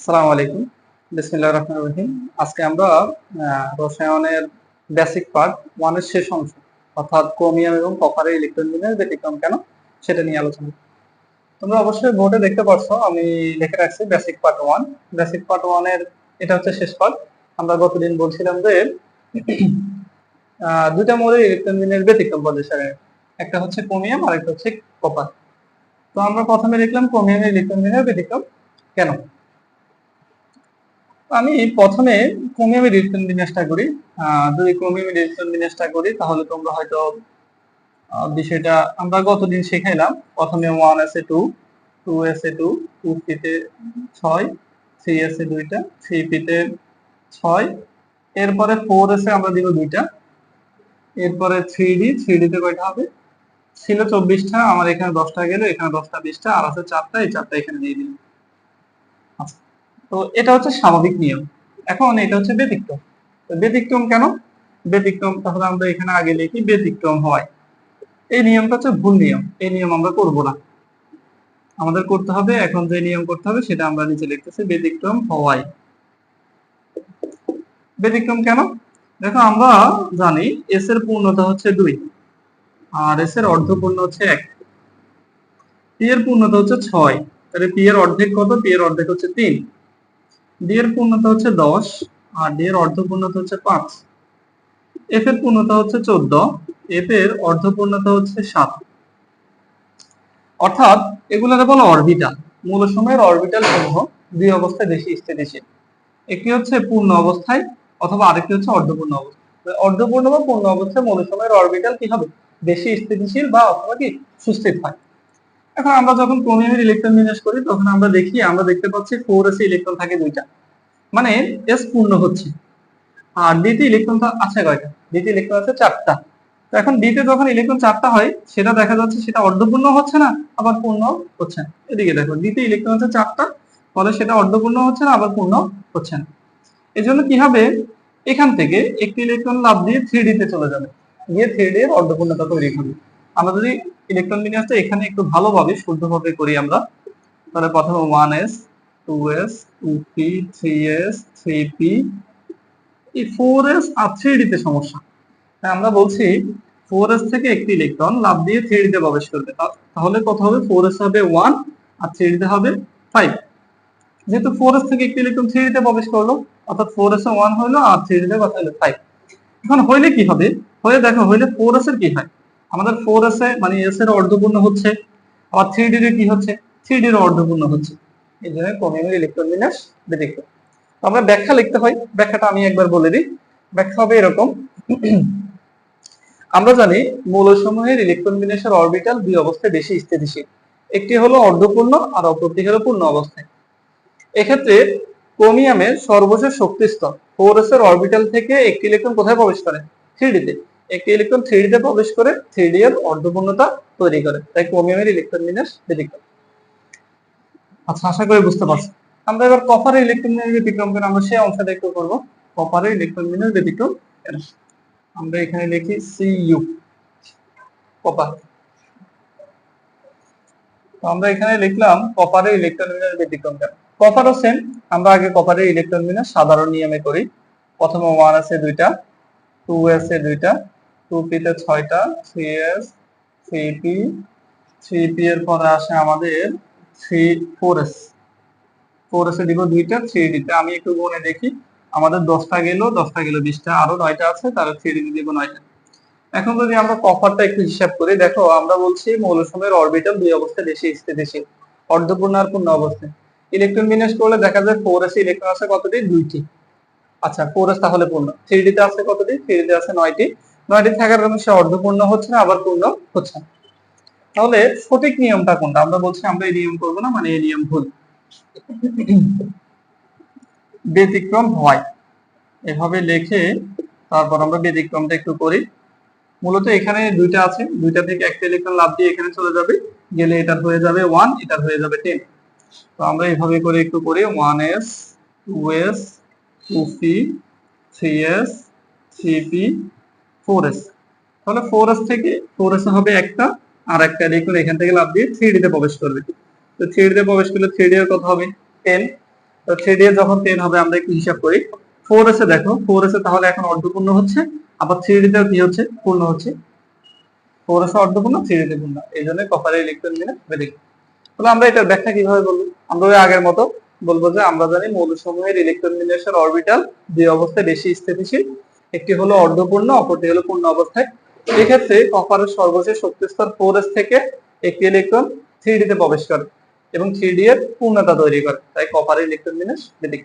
আসসালামু আলাইকুম। বিসমিল্লাহির রহমানির রহিম। আজকে আমরা রসায়নের বেসিক পার্ট ওয়ানের শেষ অংশ, অর্থাৎ ক্রোমিয়াম এবং কপারের ইলেকট্রন বিন্যাস ব্যতিক্রম কেন, সেটা নিয়ে আলোচনা। তোমরা অবশ্যই বোর্ডে দেখতে পাচ্ছ আমি লিখে রাখছি basic part one basic part ওয়ানের এটা হচ্ছে শেষ পার্ট আমরা গতদিন বলছিলাম যে দুইটা মৌলের ইলেকট্রন বিন্যাস ব্যতিক্রম পজিশনে একটা হচ্ছে ক্রোমিয়াম আর একটা হচ্ছে কপার তো আমরা প্রথমে লিখলাম ক্রোমিয়ামের ইলেকট্রন বিন্যাস ব্যতিক্রম কেন? আমি প্রথমে ক্রোমিয়ামের ইলেকট্রন বিন্যাসটা করি। যদি ক্রোমিয়ামের ইলেকট্রন বিন্যাসটা করি, তাহলে তোমরা হয়তো বিষয়টা আমরা গতদিন শিখাইলাম। প্রথমে one S two two S two two পিতে ছয় থ্রি এস দুইটা থ্রি পিতে ছয়, এরপরে ফোর এস আমরা দিব দুইটা। এরপরে থ্রি ডি থ্রি ডিতে কয়টা হবে? ছিল চব্বিশটা, আমার এখানে দশটা গেল, এখানে দশটা, বিশটা, আর আছে চারটা, এই চারটা এখানে দিয়ে দিলাম। তো এটা হচ্ছে স্বাভাবিক নিয়ম। এখন এটা হচ্ছে ব্যতিক্রম। ব্যতিক্রম কেন? ব্যতিক্রম তাহলে আমরা এখানে আগে লিখি ব্যতিক্রম হয়। এই নিয়মটা হচ্ছে ভুল নিয়ম। এই নিয়ম আমরা করব না। আমাদের করতে হবে, এখন যে নিয়ম করতে হবে সেটা আমরা নিচে লিখতেছি ব্যতিক্রম হওয়ায় ব্যতিক্রম কেন? দেখো আমরা জানি এস এর পূর্ণতা হচ্ছে দুই, আর এস এর অর্ধপূর্ণ হচ্ছে এক। পি এর পূর্ণতা হচ্ছে ছয়, তাহলে পি এর অর্ধেক কত? পি এর অর্ধেক হচ্ছে তিন। ডি পূর্ণতা হচ্ছে দশ, আর ডি এর অর্ধপূর্ণতা হচ্ছে পাঁচ। এফ এর পূর্ণতা হচ্ছে চোদ্দ এফ এর অর্ধপূর্ণতা হচ্ছে সাত। অর্থাৎ এগুলোকে বলো অরবিটাল। মূল সময়ের অরবিটাল সমূহ দুই অবস্থায় বেশি, স্থিতিশীল। একটি হচ্ছে পূর্ণ অবস্থায়, অথবা আরেকটি হচ্ছে অর্ধপূর্ণ অবস্থায়। অর্ধপূর্ণ বা পূর্ণ অবস্থায় মূল সময়ের অরবিটাল কি হবে? বেশি স্থিতিশীল বা অথবা কি? সুস্থির হয়। এখন আমরা যখন ক্রোমিয়ামের ইলেকট্রন বিন্যাস করি, তখন আমরা দেখি, আমরা দেখতে পাচ্ছি ফোর এসে ইলেকট্রন থাকে দুইটা। মানে এস পূর্ণ হচ্ছে। আর ডিতে ইলেকট্রন তো আছে কয়টা? ডিতে ইলেকট্রন আছে চারটা। তো এখন ডিতে যখন ইলেকট্রন চারটা হয়, সেটা দেখা যাচ্ছে সেটা অর্ধপূর্ণ হচ্ছে না, আবার পূর্ণ হচ্ছে না। এদিকে দেখো ডিতে ইলেকট্রন আছে চারটা, ফলে সেটা অর্ধপূর্ণ হচ্ছে না, আবার পূর্ণ হচ্ছে না। এই জন্য কি হবে? এখান থেকে একটি ইলেকট্রন লাভ দিয়ে থ্রি ডিতে চলে যাবে। গিয়ে থ্রি ডি এর অর্ধপূর্ণতা তৈরি করবে। আমরা যদি ইলেকট্রন বিন্যাসটা এখানে একটু ভালোভাবে শুদ্ধভাবে করি আমরা। তাহলে প্রথমে one S two S two P three S three P এই ফোর এস আর থ্রি ডিতে সমস্যা। তাই আমরা বলছি ফোর এস থেকে একটি ইলেকট্রন লাভ দিয়ে থ্রি ডিতে প্রবেশ করবে। তাহলে কত হবে? ফোর এস হবে ওয়ান আর থ্রি ডিতে হবে ফাইভ যেহেতু ফোর এস থেকে একটি ইলেকট্রন থ্রি ডিতে প্রবেশ করল, অর্থাৎ ফোর এস ওয়ান হলো আর থ্রি ডিতে কত হলো ফাইভ এখন হইলে কি হবে? হয়ে দেখো, হইলে ফোর এস এর কি হয়? আমাদের ফোর এস এ মানে এস এর অর্ধপূর্ণ হচ্ছে। আবার থ্রি ডি কি হচ্ছে? থ্রি ডি অর্ধপূর্ণ হচ্ছে। এই জন্য ক্রোমিয়ামের ইলেকট্রন বিন্যাস ব্যতিক্রম আমরা ব্যাখ্যা লিখতে হয়। ব্যাখ্যাটা আমি একবার বলে দিই। ব্যাখ্যা হবে এরকম। আমরা জানি মৌলসমূহের ইলেকট্রন বিন্যাসের অরবিটাল দুই অবস্থায় বেশি স্থিতিশীল। একটি হলো অর্ধপূর্ণ আর অপরটি হলো পূর্ণ অবস্থায়। এক্ষেত্রে ক্রোমিয়ামের সর্বশেষ শক্তি স্তর ফোর এস এর অরবিটাল থেকে একটি ইলেকট্রন কোথায় প্রবেশ করে? থ্রি ডিতে একটি ইলেকট্রন থ্রি ডিতে প্রবেশ করে থ্রি ডি এর অর্ধপূর্ণতা তৈরি করে। তাই ক্রোমিয়ামের ইলেকট্রন বিন্যাস ব্যতিক্রম আচ্ছা আশা করি বুঝতে পারছি। আমরা এবার কপারের ইলেকট্রন বিন্যাস ব্যতিক্রম করে আমরা সেই অংশটা একটু করব। কপারের ইলেকট্রন বিন্যাস ব্যতিক্রম আমরা এখানে লিখি সি ইউ কপার তো আমরা এখানে লিখলাম কপারের ইলেকট্রন বিন্যাস ব্যতিক্রম কেন কপারও সেম আমরা আগে কপারের ইলেকট্রন বিন্যাস সাধারণ নিয়মে করি। প্রথমে ওয়ান আছে দুইটা টু এ দুইটা টু ছয়টা three S three P three P এর পরে আসে আমাদের three four S four S দিব দুইটা থ্রি ডিতে আমি একটু গুনে দেখি, আমাদের দশটা গেল দশটা গেল বিশটা, আরও নয়টা আছে, তাহলে থ্রি ডি দিব নয়টা। এখন যদি আমরা কপারটা একটু হিসাব করি, দেখো, আমরা বলছি মৌলসমূহের অরবিটাল দুই অবস্থায় বেশি স্থিতিশীল অর্ধপূর্ণ আর পূর্ণ অবস্থায়। ইলেকট্রন বিন্যাস করলে দেখা যায় ফোর ইলেকট্রন আছে কতটি? দুইটি। আচ্ছা ফোর এস তাহলে পূর্ণ। থ্রি ডিতে আছে কতটি? থ্রি ডিতে আছে নয়টি। নয়টি থাকার কারণে সে অর্ধপূর্ণ হচ্ছে না, আবার পূর্ণ হচ্ছে না। তাহলে সঠিক নিয়মটা কোনটা? আমরা বলছি আমরা এই নিয়ম করব না মানে এই নিয়ম ভুল। ব্যতিক্রম হয়। এভাবে লিখে তারপর আমরা ব্যতিক্রমটা একটু করি। মূলত এখানে দুইটা আছে, দুইটা থেকে একটা ইলেকট্রন লাভ দিয়ে এখানে চলে যাবে, গেলে এটা হয়ে যাবে ওয়ান এটা হয়ে যাবে টেন তো আমরা এইভাবে করে একটু করি one S two S two P three S three P four S তাহলে ফোর থেকে হবে একটা, আর একটা ইলেকট্রন এখান থেকে লাভ দিয়ে থ্রি প্রবেশ করবে। তো প্রবেশ করলে ডি এর কত হবে তো যখন হবে, আমরা একটু হিসাব করি। দেখো তাহলে এখন অর্ধপূর্ণ হচ্ছে, আবার কি হচ্ছে? পূর্ণ হচ্ছে। ফোর অর্ধপূর্ণ থ্রি ডিতে পূর্ণ। এই জন্য কপারের ইলেকট্রন মিলে তাহলে আমরা এটার ব্যাখ্যা কীভাবে বলব? আমরা আগের মতো বলব যে আমরা জানি মৌলসমূহের ইলেকট্রন বিন্যাসের অরবিটাল দুই অবস্থায় বেশি স্থিতিশীল। একটি হলো অর্ধপূর্ণ, অপরটি হলো পূর্ণ অবস্থায়। এক্ষেত্রে কপারের সর্বশেষ শক্তি স্তর ফোর এস থেকে একটি ইলেকট্রন থ্রি ডিতে প্রবেশ করে এবং থ্রি ডি এর পূর্ণতা তৈরি করে, তাই কপারের ইলেকট্রন বিন্যাস বেদিক